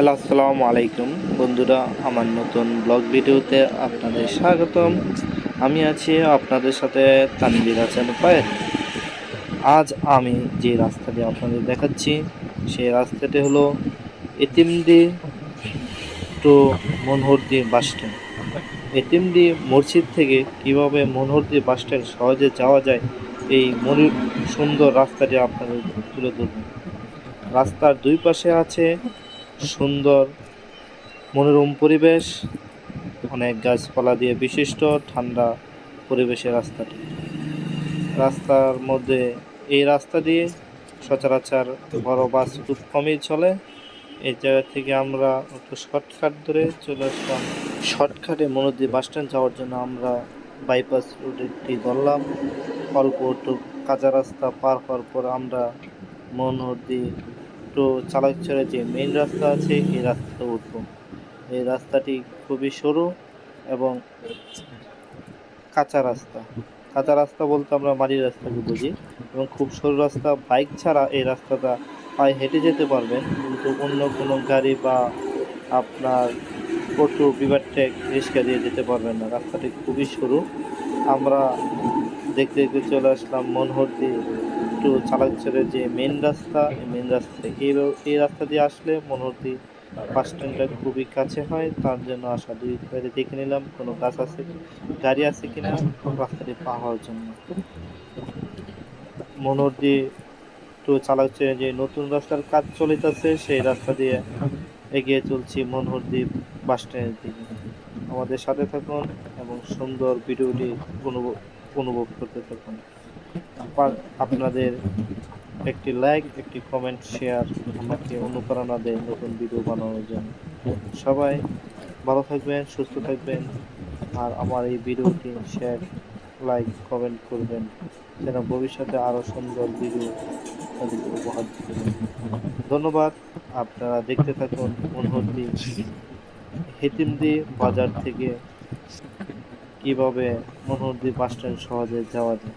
Hello, আসসালামু আলাইকুম। বন্ধুরা, আমার নতুন ব্লগ ভিডিওতে আপনাদের স্বাগতম। আমি আছি আপনাদের সাথে তানবির হাসান পায়ের আজ আমি যে রাস্তাটি আপনাদের দেখাচ্ছি, সেই রাস্তাটি হলো Etimdi to Monohardi bus stand. Etimdi মসজিদ থেকে কীভাবে মনোহরদি বাস স্ট্যান্ড সহজে যাওয়া যায়, এই মনি সুন্দর রাস্তাটি আপনাদের তুলে ধরব। রাস্তার দুই পাশে আছে সুন্দর মনোরম পরিবেশ অনেক গাছপালা দিয়ে বিশিষ্ট ঠান্ডা পরিবেশের রাস্তাটি। রাস্তার মধ্যে এই রাস্তা দিয়ে সচরাচর বড় বাস খুব কমই চলে। এই জায়গা থেকে আমরা একটু শর্টকাট ধরে চলে আসলাম। শর্টকাটে মনোদি বাস স্ট্যান্ড যাওয়ার জন্য আমরা বাইপাস রুটটি ধরলাম। অল্প একটু কাঁচা রাস্তা পার হওয়ার পর আমরা মনোহরদি একটু চালাকচরে যে মেইন রাস্তা আছে, এই রাস্তাতে উঠবো এই রাস্তাটি খুবই সরু এবং কাঁচা রাস্তা। কাঁচা রাস্তা বলতে আমরা মাটির রাস্তাকে বুঝি এবং খুব সরু রাস্তা। বাইক ছাড়া এই রাস্তাটা পায়ে হেঁটে যেতে পারবেন, কিন্তু অন্য কোনো গাড়ি বা আপনার অটো বিবার ট্যাগ রিক্সা দিয়ে যেতে পারবেন না। রাস্তাটি খুবই সরু। আমরা দেখতে দেখতে চলে আসলাম মনোহরদি একটু চালাক চালাকচরের যে মেন রাস্তা মেন রাস্তা এই এই রাস্তা দিয়ে আসলে মনোহরদি বাস স্ট্যান্ডটা খুবই কাছে হয়। তার জন্য আসা দুই বাইরে দেখে নিলাম কোনো গাছ আছে, গাড়ি আছে কিনা রাস্তাটি পা হওয়ার জন্য। মনোহরদি একটু চালাকচরে যে নতুন রাস্তার কাজ চলিতেছে, সেই রাস্তা দিয়ে এগিয়ে চলছি মনোহরদ্বীপ বাস স্ট্যান্ডের দিকে। আমাদের সাথে থাকুন এবং সুন্দর ভিডিওটি অনুভব করতে থাকুন। আপনাদের একটি লাইক একটি কমেন্ট শেয়ার আমাকে অনুপ্রেরণা দেয় নতুন ভিডিও বানানোর জন্য। সবাই ভালো থাকবেন, সুস্থ থাকবেন, আর আমার এই ভিডিওটি শেয়ার লাইক কমেন্ট করবেন, যেন ভবিষ্যতে আরও সুন্দর ভিডিও তাদেরকে উপহার দিতে ধন্যবাদ। আপনারা দেখতে থাকুন অনুভূতি হেতিমদি বাজার থেকে কীভাবে মনোহরদি বাস স্ট্যান্ড সহজে যাওয়া যায়।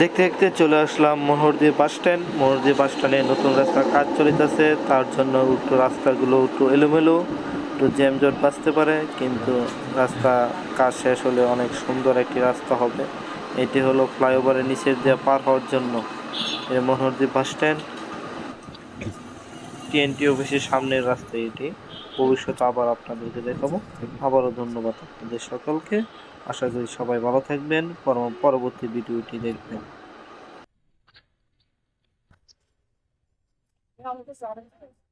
দেখতে দেখতে চলে আসলাম Monohardi bus stand Monohardi bus স্ট্যান্ডে নতুন রাস্তার কাজ চলিতেছে। তার জন্য একটু রাস্তাগুলো একটু এলোমেলো একটু জ্যামজট বাঁচতে পারে। কিন্তু রাস্তা কাজ শেষ হলে অনেক সুন্দর একটি রাস্তা হবে। এটি হলো ফ্লাইওভারের নিচের দিয়ে পার হওয়ার জন্য। এই মনোহরদি বাস স্ট্যান্ড টিএনটি অফিসের সামনের রাস্তা এটি। ভবিষ্যতে আবার আপনাদেরকে দেখাবো। আবারও ধন্যবাদ আপনাদের সকলকে। আশা করি সবাই ভালো থাকবেন। পরবর্তী ভিডিওটি দেখবেন। Ist alles.